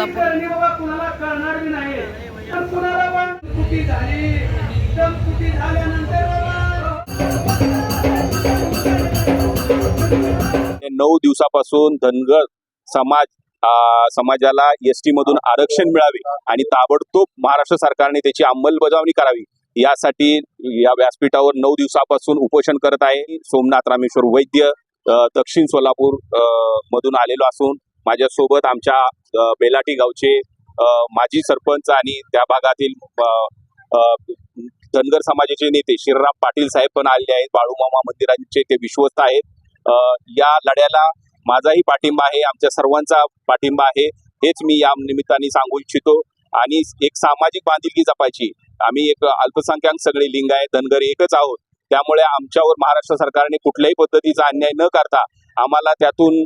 सोलापूर आणि बाबा कुणाला कळणार बी नाही. पण कुणाला पण कुटी झाली एकदम कुटी झाल्यानंतर बाबा. ते नऊ दिवसापासून धनगर समाज अ, समाजाला एस टी मधून आरक्षण मिळावे आणि ताबडतोब महाराष्ट्र सरकारने त्याची अंमलबजावणी करावी. यासाठी या व्यासपीठावर नऊ दिवसापासून उपोषण करत आहे. सोमनाथ रामेश्वर वैद्य दक्षिण सोलापूर अ, मधून आलेलो असून माझ्यासोबत आमच्या बेलाटी गावचे माजी सरपंच आणि त्या भागातील धनगर समाजाचे नेते श्रीराम पाटील साहेब पण आलेले आहेत. बाळूमामा मंदिरांचे ते विश्वस्त आहेत. या लढ्याला माझाही पाठिंबा आहे आमच्या सर्वांचा पाठिंबा आहे. हेच मी या निमित्ताने सांगू इच्छितो. आणि एक सामाजिक बांधिलकी जपायची. आम्ही एक अल्पसंख्याक सगळे लिंग आहे धनगर एकच आहोत. त्यामुळे आमच्यावर महाराष्ट्र सरकारने कुठल्याही पद्धतीचा अन्याय न करता आम्हाला त्यातून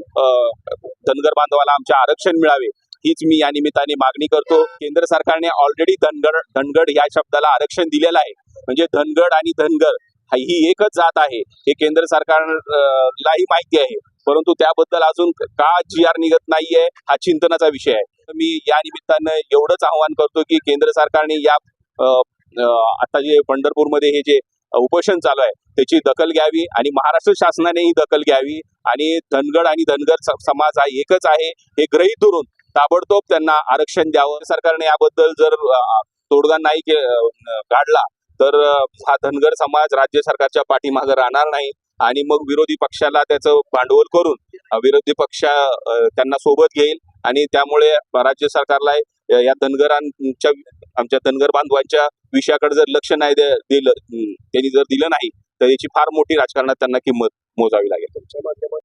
धनगर बांधवाला आमचे आरक्षण मिळावे हीच मी या निमित्ताने मागणी करतो. केंद्र सरकारने ऑलरेडी धनगड धनगड या शब्दाला आरक्षण दिलेलं आहे. म्हणजे धनगड आणि धनगर ही एकच जात आहे. हे केंद्र सरकारलाही माहिती आहे. परंतु त्याबद्दल अजून का जी आर निघत नाहीये हा चिंतनाचा विषय आहे. तर मी या निमित्तानं एवढंच आवाहन करतो की केंद्र सरकारने या आता जे पंढरपूरमध्ये हे जे उपोषण चालू आहे. त्याची दखल घ्यावी आणि महाराष्ट्र शासनाने ही दखल घ्यावी आणि धनगड आणि धनगर स- समाज हा एकच आहे. हे ग्रहित धरून ताबडतोब त्यांना आरक्षण द्यावं. सरकारने याबद्दल जर तोडगा नाही काढला तर हा धनगर समाज राज्य सरकारच्या पाठीमागे राहणार नाही आणि मग विरोधी पक्षाला त्याचं भांडवल करून विरोधी पक्ष त्यांना सोबत घेईल. आणि त्यामुळे राज्य सरकारला या धनगरांच्या आमच्या धनगर बांधवांच्या विषयाकडे जर लक्ष नाही दिलं त्यांनी जर दिलं नाही तर याची फार मोठी राजकारणात त्यांना किंमत मोजावी लागेल